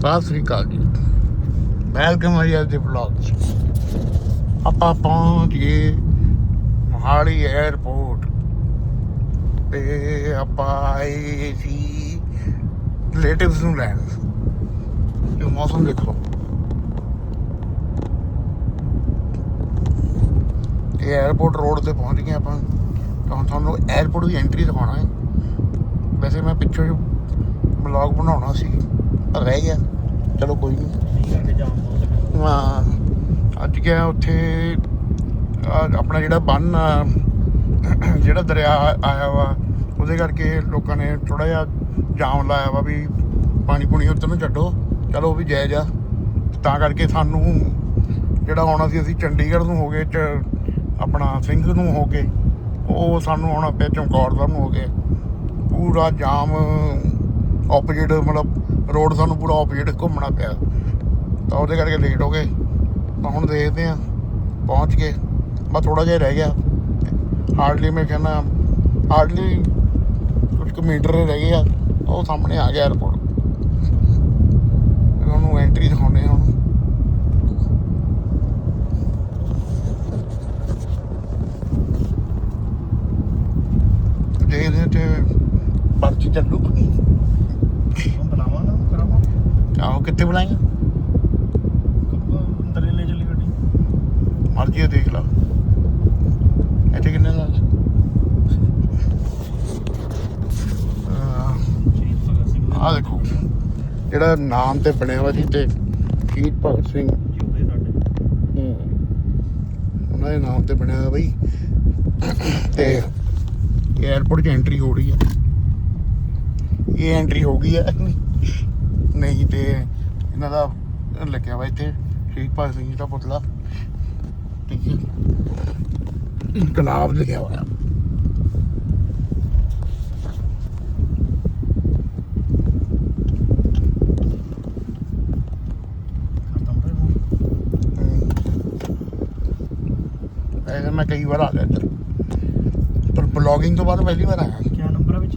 ਸਤਿ ਸ੍ਰੀ ਅਕਾਲ ਜੀ। ਵੈਲਕਮ ਹੈ ਅੱਜ ਦੇ ਵਲੌਗ ਆਪਾਂ ਪਹੁੰਚ ਗਏ ਮਹਾਲੀ 에ਅਰਪੋਰਟ ਤੇ ਆਪਾਂ ਆਏ ਸੀ ਰਿਲੇਟਿਵਸ ਨੂੰ ਲੈਣ। ਜੋ ਮੌਸਮ ਦੇਖੋ। ਇਹ 에ਅਰਪੋਰਟ ਰੋਡ ਤੇ ਪਹੁੰਚ ਗਏ ਆਪਾਂ। ਤਾਂ ਤੁਹਾਨੂੰ 에ਅਰਪੋਰਟ ਦੀ ਐਂਟਰੀ ਦਿਖਾਉਣਾ ਹੈ। ਵੈਸੇ ਮੈਂ ਪਿੱਛੇ ਵਲੌਗ ਬਣਾਉਣਾ ਸੀ। ਰਹਿ ਗਿਆ। ਚਲੋ ਕੋਈ ਨਹੀਂ ਹਾਂ। ਅੱਜ ਗਿਆ ਉੱਥੇ ਆਪਣਾ ਜਿਹੜਾ ਬੰਨ ਆ, ਜਿਹੜਾ ਦਰਿਆ ਆਇਆ ਵਾ ਉਹਦੇ ਕਰਕੇ ਲੋਕਾਂ ਨੇ ਥੋੜਾ ਜਿਹਾ ਜਾਮ ਲਾਇਆ ਵਾ ਵੀ ਪਾਣੀ ਪੁਣੀ ਉੱਧਰ ਨੂੰ ਛੱਡੋ। ਚਲੋ ਉਹ ਵੀ ਜਾਇਜ਼ ਆ। ਤਾਂ ਕਰਕੇ ਸਾਨੂੰ ਜਿਹੜਾ ਆਉਣਾ ਸੀ ਅਸੀਂ ਚੰਡੀਗੜ੍ਹ ਨੂੰ ਹੋ ਗਏ ਚ ਆਪਣਾ ਸਿੰਘ ਨੂੰ ਹੋ ਕੇ ਉਹ ਸਾਨੂੰ ਆਉਣਾ ਪਿਆ ਚਮਕੌਰ ਸਾਹਿਬ ਨੂੰ ਹੋ ਕੇ ਪੂਰਾ ਜਾਮ ਆਪੋਜੀਟ ਮਤਲਬ ਰੋਡ ਸਾਨੂੰ ਪੂਰਾ ਆਪੋਜੀਟ ਘੁੰਮਣਾ ਪਿਆ। ਤਾਂ ਉਹਦੇ ਕਰਕੇ ਲੇਟ ਹੋ ਗਏ। ਤਾਂ ਹੁਣ ਦੇਖਦੇ ਆ ਪਹੁੰਚ ਗਏ। ਬਸ ਥੋੜਾ ਜਿਹਾ ਰਹਿ ਗਿਆ। ਹਾਰਡਲੀ ਮੈਂ ਕਹਿੰਦਾ ਹਾਰਡਲੀ ਕੁਝ ਕੁ ਮੀਟਰ ਰਹਿ ਗਏ ਆ ਉਹ ਸਾਹਮਣੇ ਆ ਗਿਆ 에어ਪੋਰਟ ਉਹਨੂੰ ਐਂਟਰੀ ਦਿਖਾਉਣੇ ਆ ਜੇ ਇਹਦੇ ਤੇ ਪਰਚੀ ਚੱਲੂ। ਬਣਾਵਾ ਨਾ ਆਹੋ ਕਿੱਥੇ ਬੁਲਾਏਗਾ? ਅੰਦਰ ਲੈ ਚੱਲੀ ਗੱਡੀ। ਮਰਜ਼ੀ ਦੇਖ ਲਾ। ਇੱਥੇ ਕਿੰਨੇ ਦਾ ਸ਼ਹੀਦ ਭਗਤ ਸਿੰਘ ਆ ਦੇਖੋ। ਜਿਹੜਾ ਨਾਮ ਤੇ ਬਣਿਆ ਵਾ ਜੀ ਤੇ ਸ਼ਹੀਦ ਭਗਤ ਸਿੰਘ। ਉਹਨਾਂ ਦੇ ਨਾਮ ਤੇ ਬਣਿਆ ਹੋਇਆ ਬਈ। ਤੇ 에어ਪੋਰਟ 'ਚ ਐਂਟਰੀ ਹੋ ਰਹੀ ਹੈ ਇਹ ਐਂਟਰੀ ਹੋ ਗਈ ਹੈ ਨਹੀਂ ਤੇ ਇਹਨਾਂ ਦਾ ਲੱਗਿਆ ਵਾ ਇੱਥੇ ਸ਼ਹੀਦ ਭਗਤ ਸਿੰਘ ਦਾ ਪੁਤਲਾ। ਠੀਕ ਹੈ। ਇਨਕਲਾਬ ਲਿਖਿਆ ਹੋਇਆ। ਮੈਂ ਕਈ ਵਾਰ ਆ ਗਿਆ ਇੱਧਰ। ਪਰ ਬਲੌਗਿੰਗ ਤੋਂ ਬਾਅਦ ਪਹਿਲੀ ਵਾਰ ਆਇਆ। ਕੀ ਨੰਬਰ ਵਿੱਚ?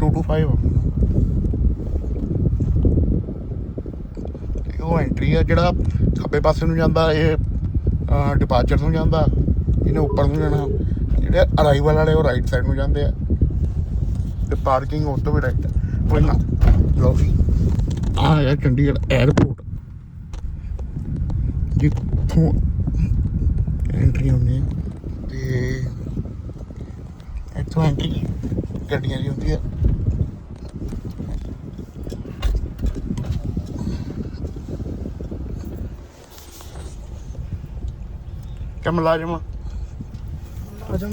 225 ਤੇ ਉਹ ਐਂਟਰੀ ਆ ਜਿਹੜਾ ਖੱਬੇ ਪਾਸੇ ਨੂੰ ਜਾਂਦਾ, ਇਹ ਡਿਪਾਰਚਰ ਨੂੰ ਜਾਂਦਾ, ਇਹਨੇ ਉੱਪਰ ਨੂੰ ਜਾਣਾ। ਜਿਹੜੇ ਅਰਾਈਵਲ ਵਾਲੇ ਉਹ ਰਾਈਟ ਸਾਈਡ ਨੂੰ ਜਾਂਦੇ ਆ। ਤੇ ਪਾਰਕਿੰਗ ਉਸ ਤੋਂ ਵੀ ਰਾਈਟ ਪਹਿਲਾਂ ਨਾ। ਲਓ ਜੀ। ਆ ਹੈ ਚੰਡੀਗੜ੍ਹ 에ਅਰਪੋਰਟ ਜਿੱਥੋਂ ਐਂਟਰੀ ਹੁੰਦੀ ਹੈ ਤੇ ਇੱਥੋਂ ਐਂਟਰੀ ਗੱਡੀਆਂ ਦੀ ਹੁੰਦੀ ਹੈ ਕਿ ਮੁਲਾਜ਼ਮ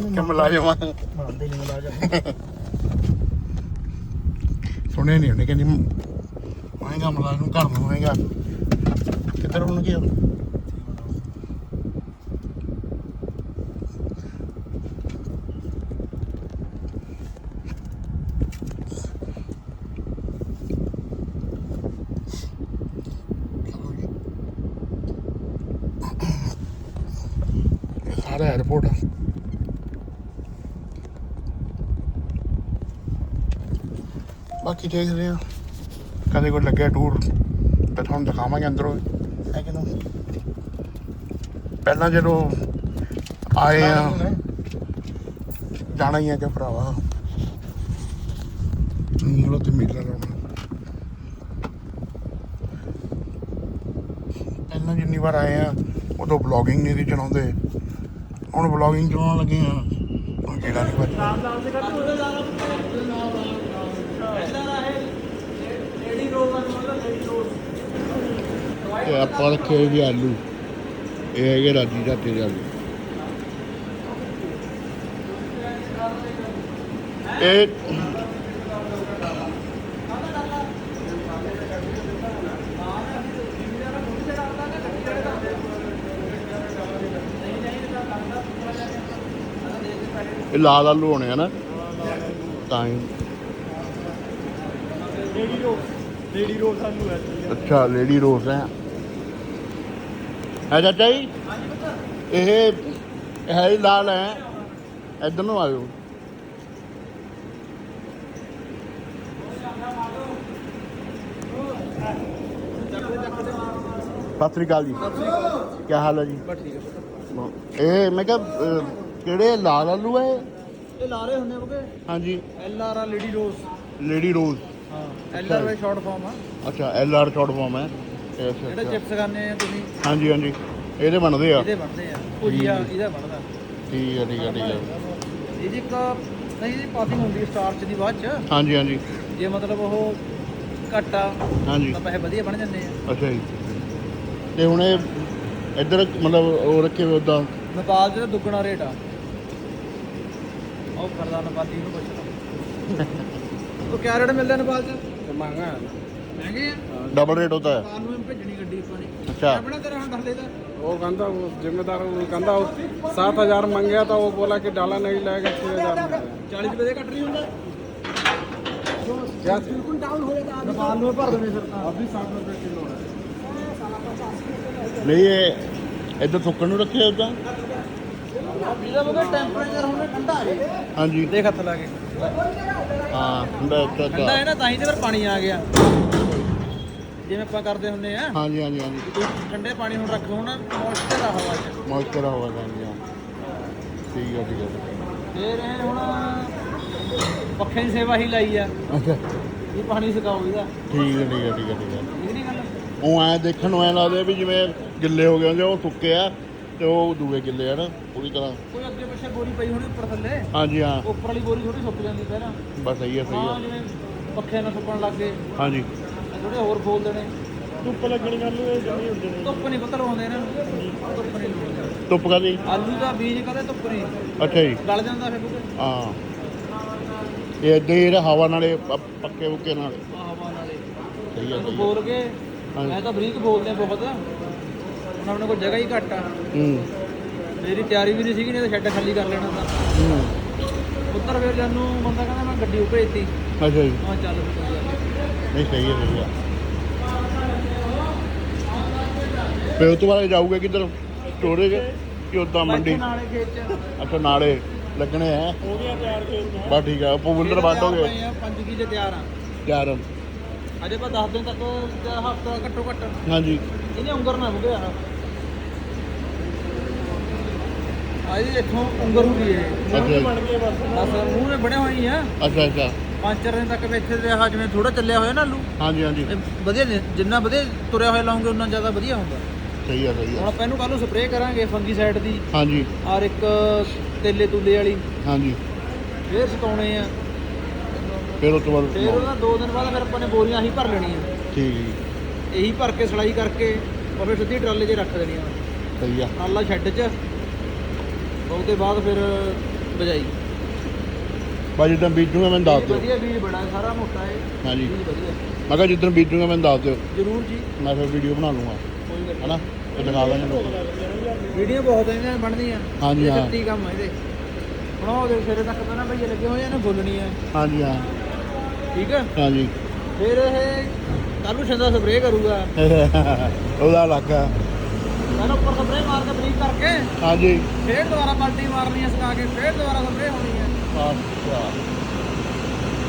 ਕਿ ਮੁਲਾਜ਼ਮ ਆ? ਮੰਨਦੇ ਨਹੀਂ ਮੁਲਾਜ਼ਮ ਸੁਣਿਆ ਨਹੀਂ ਉਹਨੇ ਕਹਿੰਦੀ ਮਹਿੰਗਾ ਮੁਲਾਜ਼ਮ ਘਰ ਨੂੰ ਹੋਏਗਾ ਕਿੱਧਰ ਹੋਣਗੇ ਉਹ? ਇਹ ਸਾਰਾ 에어ਪੋਰਟ ਆ ਬਾਕੀ ਦੇਖਦੇ ਆ ਕਦੇ ਕੋਈ ਲੱਗਿਆ ਟੂਰ ਤਾਂ ਤੁਹਾਨੂੰ ਦਿਖਾਵਾਂਗੇ ਅੰਦਰੋਂ ਹੈ ਕਿ ਨਹੀਂ? ਪਹਿਲਾਂ ਜਦੋਂ ਆਏ ਆ ਜਾਣਾ ਹੀ ਆ ਕਿ ਭਰਾਵਾ? ਨੀਲੋ ਤੇ ਮੇਲਾ ਲਾਉਣਾ। ਪਹਿਲਾਂ ਜਿੰਨੀ ਵਾਰ ਆਏ ਆ ਉਦੋਂ ਬਲੌਗਿੰਗ ਨਹੀਂ ਸੀ ਚਲਾਉਂਦੇ। ਹੁਣ ਬਲੌਗਿੰਗ ਚਲਾਉਣ ਲੱਗੇ ਆ। ਹੁਣ ਕਿਹੜਾ ਨਹੀਂ ਪਤਾ। ਤੇ ਆਪਾਂ ਰੱਖੇ ਹੋਏ ਵੀ ਆਲੂ। ਇਹ ਹੈਗੇ ਰਾਜੀ ਜਾਤੇ ਦੇ ਆਲੂ। ਇਹ ਇਹ ਲਾਲ ਆਲੂ ਹੋਣੇ ਆ ਨਾ। ਤਾਂ ਹੀ। ਲੇਡੀ ਰੋ ਲੇਡੀ ਰੋ ਸਾਨੂੰ ਹੈ ਅੱਛਾ ਲੇਡੀ ਰੋਜ਼ ਹੈ। ਹੈ ਚਾਚਾ ਜੀ? ਇਹ ਹੈ ਹੀ ਲਾਲ ਹੈ। ਇੱਧਰ ਨੂੰ ਆਇਓ। ਸਤਿ ਸ੍ਰੀ ਅਕਾਲ ਜੀ। ਕੀ ਹਾਲ ਹੈ ਜੀ? ਇਹ ਮੈਂ ਕਿਹਾ ਕਿਹੜੇ ਲਾਲ ਆਲੂ ਹੈ ਇਹ? ਇਹ ਲਾਰੇ ਹੁੰਦੇ ਹੋਗੇ ਹਾਂਜੀ। ਐਲ ਆਰ ਆ ਲੇਡੀ ਰੋਜ਼ ਲੇਡੀ ਰੋਜ਼ ਹਾਂ ਐਲ ਆਰ ਵੇ ਸ਼ਾਰਟ ਫਾਰਮ ਆ। ਅੱਛਾ ਐਲ ਆਰ ਸ਼ਾਰਟ ਫਾਰਮ ਹੈ ਜਿਹੜੇ। ਚਿਪਸ ਖਾਣੇ ਆ ਤੁਸੀਂ? ਹਾਂਜੀ ਹਾਂਜੀ। ਇਹਦੇ ਬਣਦੇ ਆ। ਇਹਦੇ ਬਣਦੇ ਆ। ਭੁਜੀਆ ਇਹਦਾ ਬਣਦਾ। ਠੀਕ ਹੈ ਠੀਕ ਹੈ ਠੀਕ ਹੈ। ਇਹਦੀ ਇੱਕ ਨਹੀਂ ਇਹਦੀ ਪਾਸਿੰਗ ਹੁੰਦੀ ਸਟਾਰਚ ਦੀ ਬਾਅਦ ਚ। ਹਾਂਜੀ ਹਾਂਜੀ। ਜੇ ਮਤਲਬ ਉਹ ਘੱਟ ਹਾਂਜੀ। ਤਾਂ ਪੈਸੇ ਵਧੀਆ ਬਣ ਜਾਂਦੇ ਆ। ਅੱਛਾ ਜੀ। ਤੇ ਹੁਣ ਇਹ ਇੱਧਰ ਮਤਲਬ ਉਹ ਰੱਖੇ ਹੋਏ ਉਦਾਂ? ਨੇਪਾਲ 'ਚ ਦੁੱਗਣਾ ਰੇਟ ਆ। ਉਹ ਕਰਦਾ ਨੇਪਾਲੀ ਨੂੰ ਪੁੱਛਦਾ ਉਹ ਕਿਆ ਰੇਟ ਮਿਲਦਾ ਨੇਪਾਲ 'ਚ महंगा है ਮਹਿੰਗੇ ਆ ਡਬਲ ਰੇਟ ਹੁੰਦਾ ਹੈ ਨੇਪਾਲ ਨੂੰ ਐਵੇਂ ਭੇਜਣੀ ਗੱਡੀ ਆਪਾਂ ਨੇ ਅੱਛਾ ਆਪਣਾ ਤੇਰਾ ਹੁਣ ਦੱਸ ਦੇ ਦਾ वो गंदा वो जिम्मेदार वो गंदा सात हजार मांग गया था वो बोला कि डाला नहीं लगेगा छः हजार में 40 ਰੁਪਏ ਦੇ ਘੱਟ ਨਹੀਂ ਹੁੰਦਾ क्या ਬਿਲਕੁਲ ਡਾਊਨ ਹੋ ਜਾਏਗਾ ਨੇਪਾਲ ਨੂੰ ਭਰ ਦੇਣੇ ਸਰਕਾਰ अभी साठ रुपये किलो है ਨਹੀਂ ਇਹ ਇੱਧਰ ਸੁੱਕਣ ਨੂੰ ਰੱਖੇ ਉਦਾਂ ਵੀਜ਼ਾ ਬਗਾ ਟੈਂਪਰੇਚਰ ਹੁਣ ਠੰਡਾ ਹੈ ਹਾਂਜੀ। ਦੇਖ ਹੱਥ ਲਾ ਕੇ। ਹਾਂ ਹੁੰਦਾ ਅੱਛਾ ਠੰਡਾ ਹੈ ਨਾ ਤਾਂ ਹੀ ਤੇ ਫਿਰ ਪਾਣੀ ਆ ਗਿਆ। ਜਿਵੇਂ ਆਪਾਂ ਕਰਦੇ ਹੁੰਦੇ ਆ। ਹਾਂਜੀ ਹਾਂਜੀ ਹਾਂਜੀ। ਠੰਡੇ ਪਾਣੀ ਹੁਣ ਰੱਖੋ ਹੁਣ ਮੋਇਸਚਰ ਆ ਹਵਾ 'ਚ। ਮੋਇਸਚਰ ਹੋਵਾ ਜਾਂਦੀ ਆ ਠੀਕ ਹੈ ਠੀਕ ਹੈ। ਫੇਰ ਇਹ ਹੁਣ ਪੱਖੇ ਦੀ ਸੇਵਾ ਹੀ ਲਾਈ ਆ। ਅੱਛਾ। ਇਹ ਪਾਣੀ ਸੁਕਾਓ ਇਹਦਾ। ਠੀਕ ਹੈ ਠੀਕ ਹੈ ਠੀਕ ਹੈ ਠੀਕ ਹੈ। ਠੀਕ ਨਹੀਂ ਗੱਲ? ਉਹ ਐ ਦੇਖਣ ਨੂੰ ਐ ਲੱਗਦਾ ਵੀ ਜਿਵੇਂ ਗਿੱਲੇ ਹੋ ਗਏ ਹੁੰਦੇ ਆ, ਉਹ ਸੁੱਕੇ ਆ। ਤੇ ਉਹ ਦੂਏ ਕਿੱਲੇ ਆ ਨਾ ਪੂਰੀ ਤਰ੍ਹਾਂ। ਕੋਈ ਅੱਗੇ ਪਿੱਛੇ ਗੋਰੀ ਪਈ ਹੋਣੀ ਉੱਪਰ ਥੱਲੇ? ਹਾਂਜੀ ਹਾਂ। ਉੱਪਰ ਵਾਲੀ ਗੋਰੀ ਥੋੜੀ ਸੁੱਕ ਜਾਂਦੀ ਪਹਿਲਾਂ। ਬਸ ਸਹੀ ਆ ਸਹੀ ਹਾਂ ਪੱਖੇ ਨਾਲ ਸੁੱਕਣ ਲੱਗ ਗਏ। ਹਾਂਜੀ। ਥੋੜੇ ਹੋਰ ਖੋਲ ਦੇਣੇ। ਧੁੱਪ ਲੱਗਣ ਗੱਲ ਇਹ ਜਮੀ ਹੁੰਦੇ ਨੇ ਧੁੱਪ ਨਹੀਂ ਪਤਾ ਲਾਉਂਦੇ ਇਹਨਾਂ ਧੁੱਪ ਨਹੀਂ ਲਾਉਂਦੇ। ਧੁੱਪ ਕਾਦੀ ਆਲੂ ਦਾ ਬੀਜ ਕਦੇ ਧੁੱਪ ਨਹੀਂ? ਅੱਛਾ ਜੀ। ਗਲ ਜਾਂਦਾ ਫਿਰ ਕਿਉਂਕਿ ਹਾਂ। ਇਹ ਏਦਾਂ ਹਵਾ ਨਾਲੇ ਪੱਕੇ ਉੱਕੇ ਨਾਲ। ਹਵਾ ਨਾਲੇ। ਸਹੀ ਆ ਬੋਲ ਕੇ ਮੈਂ ਤਾਂ ਬਰੀਕ ਬੋਲਦੇ ਬਹੁਤ। ਹੁਣ ਆਪਣੇ ਕੋਲ ਜਗ੍ਹਾ ਹੀ ਘੱਟ ਆ। ਹੂੰ। ਮੇਰੀ ਤਿਆਰੀ ਵੀ ਨਹੀਂ ਸੀਗੀ ਨਹੀਂ ਤਾਂ ਸ਼ੈੱਡ ਖਾਲੀ ਕਰ ਲੈਣਾ ਤਾਂ। ਹੂੰ। ਉੱਤਰ ਫਿਰ ਜਾਨੂੰ ਬੰਦਾ ਕਹਿੰਦਾ ਮੈਂ ਗੱਡੀ ਭੇਜਤੀ ਅੱਛਾ ਜੀ। ਹਾਂ ਚੱਲ ਨਹੀਂ ਸਹੀ ਹੈ ਵਧੀਆ ਫਿਰ ਉਹ ਤੋਂ ਬਾਅਦ ਜਾਊਗਾ ਕਿੱਧਰ? ਸਟੋਰੇਜ ਕਿ ਉਦਾਂ ਮੰਡੀ? ਨਾਲੇ ਖੇਤ ਚ। ਅੱਛਾ ਨਾਲੇ ਲੱਗਣੇ ਹੈ ਹੋ ਗਿਆ ਤਿਆਰ ਬਸ ਠੀਕ ਆ ਭੁਵਿੰਦਰ ਬਾਟੋਗੇ 5 ਕਿਲੇ ਤਿਆਰ ਆ। ਤਿਆਰ ਆ। ਅਜੇ ਬਾ 10 ਦਿਨ ਤੱਕ ਹਫਤਾ ਘੱਟੋ ਘੱਟ। ਹਾਂਜੀ। ਇਹਨੇ ਉਂਗਰ ਨਾ ਮੁਗੇ ਆ ਆਈ ਇੱਥੋਂ ਉਂਗਰ ਹੋ ਗਈ ਹੈ। ਅੱਛਾ ਜੀ ਬਸ। ਮੂੰਹ ਨੇ ਬਣੇ ਹੋਈ ਆ। ਅੱਛਾ ਅੱਛਾ। ਪੰਜ ਚਾਰ ਦਿਨ ਤੱਕ ਵੀ ਇੱਥੇ ਰਿਹਾ ਜਿਵੇਂ ਥੋੜਾ ਚੱਲਿਆ ਹੋਇਆ ਨਾ ਆਲੂ। ਹਾਂਜੀ ਹਾਂਜੀ। ਇਹ ਵਧੀਆ ਨੇ ਜਿੰਨਾ ਵਧੀਆ ਤੁਰਿਆ ਹੋਇਆ ਲਾਉਂਗੇ ਉਨਾ ਜ਼ਿਆਦਾ ਵਧੀਆ ਹੁੰਦਾ। ਸਹੀ ਹੈ ਸਹੀ ਹੁਣ ਆਪਾਂ ਇਹਨੂੰ ਕੱਲ ਨੂੰ ਸਪਰੇਅ ਕਰਾਂਗੇ ਫੰਗੀ ਸਾਈਡ ਦੀ। ਹਾਂਜੀ। ਔਰ ਇੱਕ ਤੇਲੇ ਤੁਲੇ ਵਾਲੀ। ਹਾਂਜੀ। ਫੇਰ ਸਤਾਉਣੇ ਆ। ਫਿਰ ਉਸ ਤੋਂ ਬਾਅਦ ਫੇਰ ਉਹਦਾ ਦੋ ਦਿਨ ਬਾਅਦ ਫਿਰ ਆਪਾਂ ਨੇ ਬੋਰੀਆਂ ਆਹੀ ਭਰ ਲੈਣੀਆਂ। ਠੀਕ ਜੀ। ਇਹੀ ਭਰ ਕੇ ਸਲਾਈ ਕਰਕੇ ਉਹ ਫਿਰ ਸਿੱਧੀ ਟਰਾਲੇ 'ਚ ਰੱਖ ਦੇਣੀਆਂ। ਸਹੀ ਆ। ਟਰਾਲਾ ਸ਼ੈੱਡ 'ਚ। ਉਹਦੇ ਬਾਅਦ ਫਿਰ ਬਜਾਈ। ਬਾ ਜਿੱਦਾਂ ਬੀਜੂਗਾ ਮੈਨੂੰ ਦੱਸ ਦਿਓ। ਵਧੀਆ ਬੀਜ ਬੜਾ ਹੈ, ਸਾਰਾ ਮੋਟਾ ਹੈ। ਹਾਂਜੀ। ਬੀਜ ਵਧੀਆ। ਮੈਂ ਕਿਹਾ ਜਿੱਦਣ ਬੀਜੂਗਾ ਮੈਨੂੰ ਦੱਸ ਦਿਓ। ਜ਼ਰੂਰ ਜੀ। ਮੈਂ ਫਿਰ ਵੀਡੀਓ ਬਣਾ ਲੂੰਗਾ। ਕੋਈ ਗੱਲ ਹਨਾ? ਤੇ ਦਿਖਾ ਦਾਂਗੇ ਲੋਕਾਂ ਨੂੰ। ਵੀਡੀਓ ਬਹੁਤ ਇਹਨਾਂ ਬਣਦੀਆਂ ਹਾਂਜੀ, ਹਾਂ। ਕੰਮ ਹੈ ਇਹਦੇ। ਹੁਣ ਉਹਦੇ ਸਿਰੇ ਤੱਕ ਤਾਂ ਨਾ ਭਈਏ ਲੱਗੇ ਹੋਏ ਆ ਨਾ ਬੋਲਣੀ ਆ। ਹਾਂਜੀ ਹਾਂ। ਠੀਕ ਹੈ ਹਾਂਜੀ। ਫਿਰ ਇਹ ਕੱਲ ਨੂੰ ਛੰਦਾ ਸਪਰੇਅ ਕਰੂਗਾ। ਉਹਦਾ ਇਲਾਕਾ ਪਹਿਲਾਂ ਉੱਪਰ ਸਪਰੇਅ ਮਾਰ ਕੇ ਬਰੀਕ ਕਰਕੇ ਹਾਂਜੀ। ਫੇਰ ਦੁਬਾਰਾ ਪਾਲਟੀ ਮਾਰਨੀ ਹੈ ਸਕਾ ਕੇ ਫੇਰ ਦੁਬਾਰਾ ਸਪਰੇਅ ਹੋਣੀ ਹੈ ਅੱਛਾ।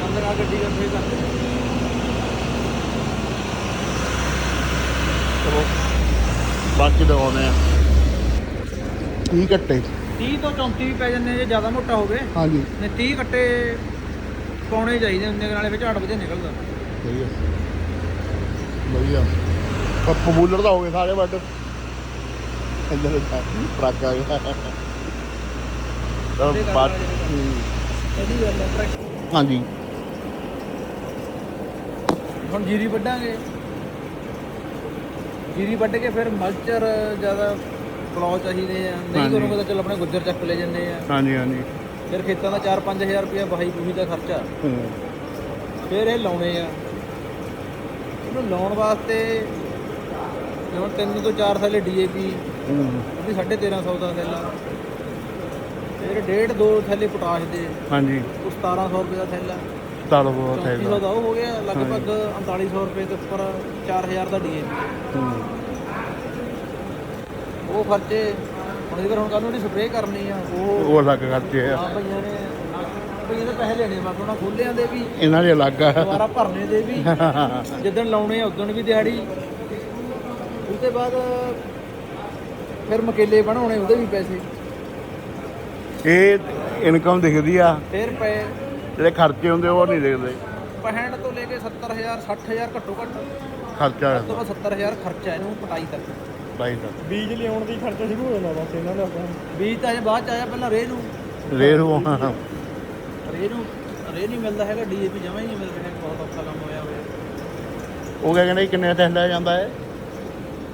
ਅੰਦਰ ਆ ਗੱਡੀ ਕਰ ਫੇਰ ਕਰਦੇ ਚਲੋ ਬਾਕੀ ਦਿਖਾਉਂਦੇ ਆ। ਕੀ ਕੱਟੇ। 30 ਤੋਂ 34 ਵੀ ਪੈ ਜਾਂਦੇ ਜੇ ਜ਼ਿਆਦਾ ਮੋਟਾ ਹੋਵੇ। ਹਾਂਜੀ। ਨੇ 30 ਕੱਟੇ ਪਾਉਣੇ ਚਾਹੀਦੇ ਹੁੰਦੇ ਨਾਲੇ ਵਿੱਚ ਝਾੜ ਵਧੀਆ ਨਿਕਲਦਾ। ਸਹੀ ਆ। ਵਧੀਆ। ਪਰ ਪਪੂਲਰ ਦਾ ਹੋ ਗਏ ਸਾਰੇ ਵੱਡ। ਇੱਧਰ ਟਰੱਕ ਆ ਗਿਆ ਤਾਂ ਬਾਤ ਹੂੰ। ਇਹਦੀ ਗੱਲ ਹੈ ਟਰੈਕ- ਹਾਂਜੀ। ਹੁਣ ਜੀਰੀ ਵੱਢਾਂਗੇ। ਜੀਰੀ ਵੱਢ ਕੇ ਫਿਰ ਮਲਚਰ ਜ਼ਿਆਦਾ ਪਲਾਉ ਚਾਹੀਦੇ ਆ। ਨਹੀਂ। ਕਰੋਗੇ ਤਾਂ ਚਲ ਆਪਣੇ ਗੁੱਜਰ ਚੱਕ ਲੈ ਜਾਂਦੇ ਆ। ਹਾਂਜੀ ਹਾਂਜੀ। ਫਿਰ ਖੇਤਾਂ ਦਾ 4-5000 ਰੁਪਇਆ ਬਹਾਈ ਬੂਹੀ ਦਾ ਖਰਚਾ। ਫਿਰ ਇਹ ਲਾਉਣੇ ਆ। ਇਹਨੂੰ ਲਾਉਣ ਵਾਸਤੇ ਜਿਵੇਂ ਤਿੰਨ ਤੋਂ ਚਾਰ ਥੈਲੇ ਡੀਏਪੀ ਹੂੰ। ਉਹ ਵੀ 1350 ਦਾ ਥੈਲਾ। ਫਿਰ ਡੇਢ ਦੋ ਥੈਲੇ ਪੋਟਾਸ਼ ਦੇ ਹਾਂਜੀ। ਉਹ 1700 ਰੁਪਏ ਦਾ ਥੈਲਾ। ਤਾਲੋ ਬਹੁਤ 3400 ਦਾ ਉਹ ਹੋ ਗਿਆ ਲਗਭਗ 3900 ਰੁਪਏ ਦੇ ਉੱਪਰ 4000 ਦਾ ਡੀਏਪੀ ਉਹ ਖਰਚੇ ਹੁਣ ਜੇਕਰ ਹੁਣ ਕੱਲ ਨੂੰ ਜਿਹੜੀ ਸਪਰੇਅ ਕਰਨੀ ਆ। ਉਹ ਉਹ ਅਲੱਗ ਖਰਚੇ ਆ। ਆ ਭਈਆਂ ਨੇ ਭਈਆਂ ਦੇ ਪੈਸੇ ਲੈਣੇ ਮੈਂ ਉਹਨਾਂ ਖੋਲਿਆਂ ਦੇ ਵੀ। ਇਹਨਾਂ ਦੇ ਅਲੱਗ ਆ। ਦੁਬਾਰਾ ਭਰਨੇ ਦੇ ਵੀ। ਜਿੱਦਣ ਲਾਉਣੇ ਆ ਉਦੋਂ ਵੀ ਦਿਹਾੜੀ। ਉਸ ਤੋਂ ਬਾਅਦ ਫਿਰ ਮਕੇਲੇ ਬਣਾਉਣੇ ਉਹਦੇ ਵੀ ਪੈਸੇ। ਇਹ ਇਨਕਮ ਦਿਖਦੀ ਆ। ਫਿਰ ਪਏ ਜਿਹੜੇ ਖਰਚੇ ਹੁੰਦੇ ਉਹ ਨਹੀਂ ਦਿਖਦੇ। 65 ਤੋਂ ਲੈ ਕੇ 70000 60000 ਘੱਟੋ ਘੱਟ। ਖਰਚਾ। ਤੋਂ ਬਾਅਦ 70000 ਖਰਚਾ ਇਹਨੂੰ ਪਟਾਈ ਤੱਕ। ਬਾਈ ਦਾ। ਬੀਜ ਲਿਆਉਣ ਦੀ ਖਰਚਾ ਸ਼ੁਰੂ ਹੋ ਜਾਂਦਾ ਬਸ ਇਹਨਾਂ ਦਾ ਬੀਜ ਤਾਂ ਅਜੇ ਬਾਅਦ ਚ ਆਇਆ ਪਹਿਲਾਂ ਰੇਹ ਨੂੰ ਰੇਰ ਹੋ ਰੇਹ ਨੂੰ ਰੇਹ ਨਹੀਂ ਮਿਲਦਾ ਹੈਗਾ ਡੀਏਪੀ ਜਮਾ ਹੀ ਨਹੀਂ ਮਿਲ ਰਿਹਾ ਬਹੁਤ ਔਖਾ ਕੰਮ ਹੋਇਆ ਹੋਇਆ। ਉਹ ਕਿਆ ਕਹਿੰਦੇ ਕਿੰਨੇ ਦਾ ਥੈਲਾ ਜਾਂਦਾ ਹੈ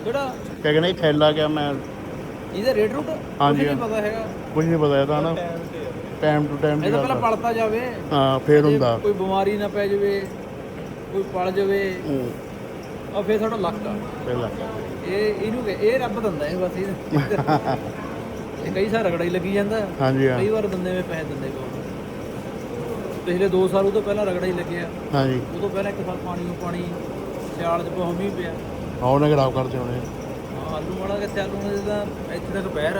ਜਿਹੜਾ ਕਿਆ ਕਹਿੰਦੇ ਥੈਲਾ ਕਿਆ ਮੈਂ। ਇਹਦਾ ਰੇਟ ਰੂਟ? ਹਾਂਜੀ, ਨਹੀਂ ਪਤਾ ਹੈਗਾ। ਕੁਝ ਨਹੀਂ ਪਤਾ ਇਹਦਾ ਨਾ। ਟਾਈਮ ਟੂ ਟਾਈਮ ਇਹ ਤਾਂ ਪਹਿਲਾਂ ਪਲਤਾ ਜਾਵੇ। ਹਾਂ ਫੇਰ ਜੇ ਹੁੰਦਾ। ਕੋਈ ਬਿਮਾਰੀ ਨਾ ਪੈ ਜਾਵੇ ਕੋਈ ਪਲ ਜਾਵੇ। ਹੂੰ, ਆ ਫੇਰ ਤੁਹਾਡਾ ਲੱਕ ਆ। ਫੇਰ ਲੱਗ ਇਹ ਇਹਨੂੰ ਕਿ- ਇਹ ਰੱਬ ਦਿੰਦਾ ਇਹ ਬਸ ਇਹ ਇਹ ਕਈ ਸਾਲ ਰਗੜਾ ਹੀ ਲੱਗੀ ਜਾਂਦਾ। ਹਾਂਜੀ ਹਾਂ। ਕਈ ਵਾਰ ਦਿੰਦੇ ਵੇ ਪੈਸੇ ਦਿੰਦੇ ਕੋਲ। ਪਿਛਲੇ 2 ਸਾਲ ਉਹ ਤੋਂ ਪਹਿਲਾਂ ਰਗੜਾ ਹੀ ਲੱਗਿਆ ਹਾਂਜੀ। ਉਹ ਤੋਂ ਪਹਿਲਾਂ ਇੱਕ ਸਾਲ ਪਾਣੀ ਨੂੰ ਪਾਣੀ ਸਿਆਲ ਚ ਬਹੁਤ ਮੀਂਹ ਪਿਆ। ਉਹਨੇ ਖਰਾਬ ਕਰਦੇ ਹੋਣੇ। ਹਾਂ, ਆਲੂ ਵਾਲਾ ਕਿੱਥੇ ਆਲੂ ਨੇ ਤਾਂ ਇੱਥੇ ਤੱਕ ਪੈਰ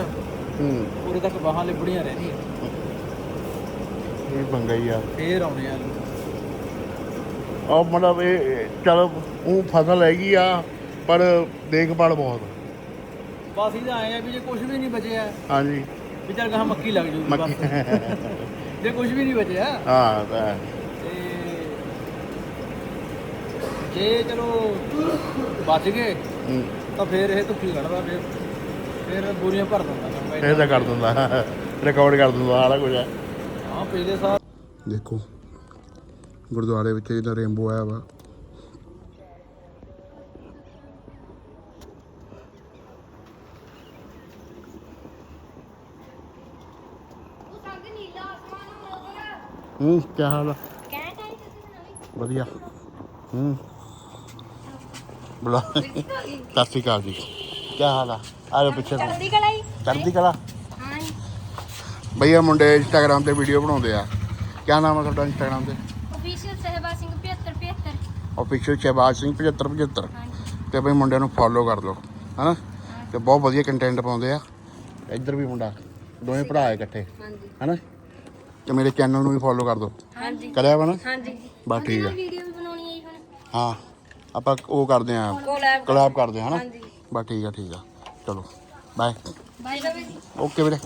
ਹੂੰ। ਪੂਰੇ ਤੱਕ ਬਾਹਾਂ ਲਿਬੜੀਆਂ ਰਹਿੰਦੀਆਂ ਇਹ ਪੰਗਾ ਹੀ ਆ। ਫੇਰ ਆਉਣੇ ਆ ਆਲੂ। ਉਹ ਮਤਲਬ ਇਹ ਚਲੋ ਉਹ ਫਸਲ ਹੈਗੀ ਆ ਪਰ ਦੇਖਭਾਲ ਬਹੁਤ ਬਸ ਇਹਦਾ ਆਏ ਆ ਵੀ ਜੇ ਕੁਝ ਵੀ ਨਹੀਂ ਬਚਿਆ ਹਾਂਜੀ। ਵੀ ਚੱਲ ਗਾਹਾਂ ਮੱਕੀ ਲੱਗ ਜੂਗੀ ਮੱਕੀ। ਬਸ ਜੇ ਕੁਝ ਵੀ ਨਹੀਂ ਬਚਿਆ। ਹਾਂ ਤਾਂ ਹੈ। ਤੇ ਜੇ ਚਲੋ ਬਚ ਗਏ ਹੂੰ, ਤਾਂ ਫੇਰ ਇਹ ਧੁੱਪੀ ਕੱਢਦਾ ਫੇਰ ਫੇਰ ਬੋਰੀਆਂ ਭਰ ਦਿੰਦਾ ਕੰਮ ਇਹ ਤਾਂ ਕਰ ਦਿੰਦਾ। ਰਿਕਾਰਡ ਕਰ ਦਿੰਦਾ ਸਾਰਾ ਕੁਝ ਹਾਂ ਪਿਛਲੇ ਸਾਲ ਦੇਖੋ। ਗੁਰਦੁਆਰੇ ਵਿੱਚ ਇਹਦਾ ਰੇਨਬੋ ਆਇਆ ਵਾ। ਹੂੰ ਕੀ ਹਾਲ ਆ? ਵਧੀਆ। ਹੂੰ। ਬੁਲਾ। ਸਤਿ ਸ਼੍ਰੀ ਅਕਾਲ ਜੀ। ਕੀ ਹਾਲ ਆ? ਆ ਜਾਓ ਪਿੱਛੇ ਚੜ੍ਹਦੀ ਕਲਾ ਹੀ ਚੜ੍ਹਦੀ ਕਲਾ? ਹਾਂ ਭਈਆ ਮੁੰਡੇ ਇੰਸਟਾਗ੍ਰਾਮ ਤੇ ਵੀਡੀਓ ਬਣਾਉਂਦੇ ਆ। ਕੀ ਨਾਮ ਹੈ ਤੁਹਾਡਾ ਇੰਸਟਾਗ੍ਰਾਮ ਤੇ ਅਫੀਸ਼ੀਅਲ ਸਹਿਬਾ ਸਿੰਘ 75 75 ਆਫੀਸ਼ੀਅਲ ਸ਼ਹਿਬਾਜ਼ ਸਿੰਘ 75 75 ਹਾਂ ਜੀ ਤੇ ਬਈ ਮੁੰਡਿਆਂ ਨੂੰ ਫੋਲੋ ਕਰ ਲਓ ਹਨਾ? ਤੇ ਬਹੁਤ ਵਧੀਆ ਕੰਟੈਂਟ ਪਾਉਂਦੇ ਆ। ਇੱਧਰ ਵੀ ਮੁੰਡਾ ਦੋਵੇਂ ਭਰਾ ਇਕੱਠੇ ਹਾਂਜੀ। ਹਨਾ? ਤੇ ਮੇਰੇ ਚੈਨਲ ਨੂੰ ਵੀ ਫੋਲੋ ਕਰ ਦਿਓ ਹਾਂਜੀ। ਕਰਿਆ ਵਾ ਨਾ? ਹਾਂਜੀ। ਬਸ ਠੀਕ ਆ। ਵੀਡੀਓ ਵੀ ਬਣਾਉਣੀ ਹੈ ਜੀ ਹੁਣ। ਹਾਂ ਆਪਾਂ ਉਹ ਕਰਦੇ ਆ ਕੋਲੈਬ ਕਰਦੇ ਆ ਹਨਾ? ਹਾਂਜੀ। ਬਸ ਠੀਕ ਆ ਠੀਕ ਆ। ਚਲੋ ਬਾਏ ਬਾਈ ਓਕੇ ਵੀਰੇ।